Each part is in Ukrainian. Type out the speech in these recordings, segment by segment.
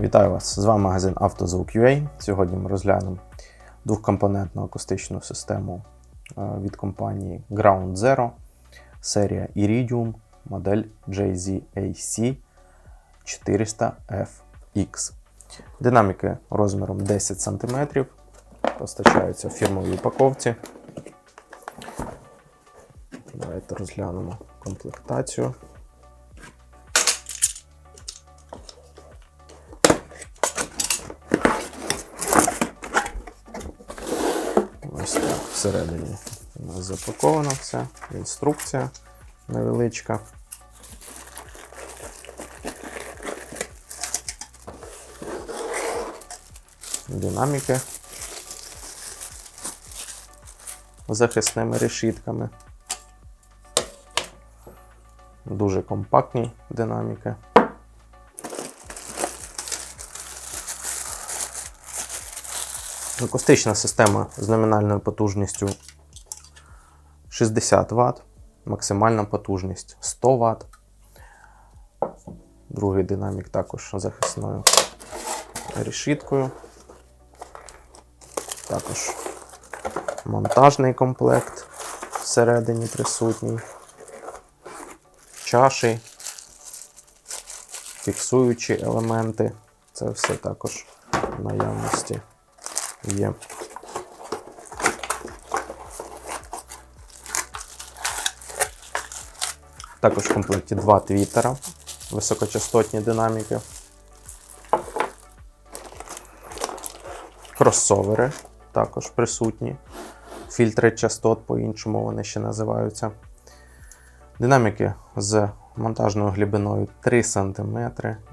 Вітаю вас! З вами магазин «Автозвук.UA». Сьогодні ми розглянемо двохкомпонентну акустичну систему е, від компанії Ground Zero, серія Iridium, модель JZAC 400FX. Динаміки розміром 10 см, постачаються в фірмовій упаковці. Давайте розглянемо комплектацію. Всередині у нас запаковано все, інструкція невеличка. Динаміки захисними решітками. Дуже компактні динаміки. Акустична система з номінальною потужністю 60 Вт, максимальна потужність 100 Вт. Другий динамік також захисною решіткою. Також монтажний комплект всередині присутній. Чаші, фіксуючі елементи. Це все також в наявності є. Також в комплекті два твіттера, високочастотні динаміки, кросовери також присутні, фільтри частот, по-іншому вони ще називаються. Динаміки з монтажною глибиною 3 см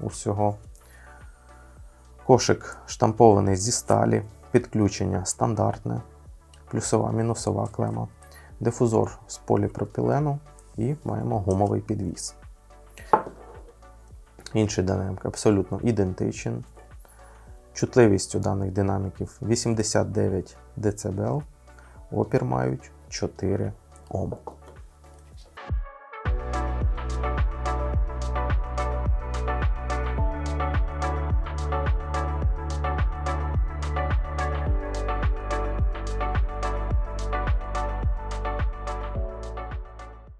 усього. Кошик штампований зі сталі, підключення стандартне, плюсова мінусова клема, дифузор з поліпропілену і маємо гумовий підвіс. Інший динамік абсолютно ідентичен. Чутливість у даних динаміків 89 дБ, опір мають 4 Ом.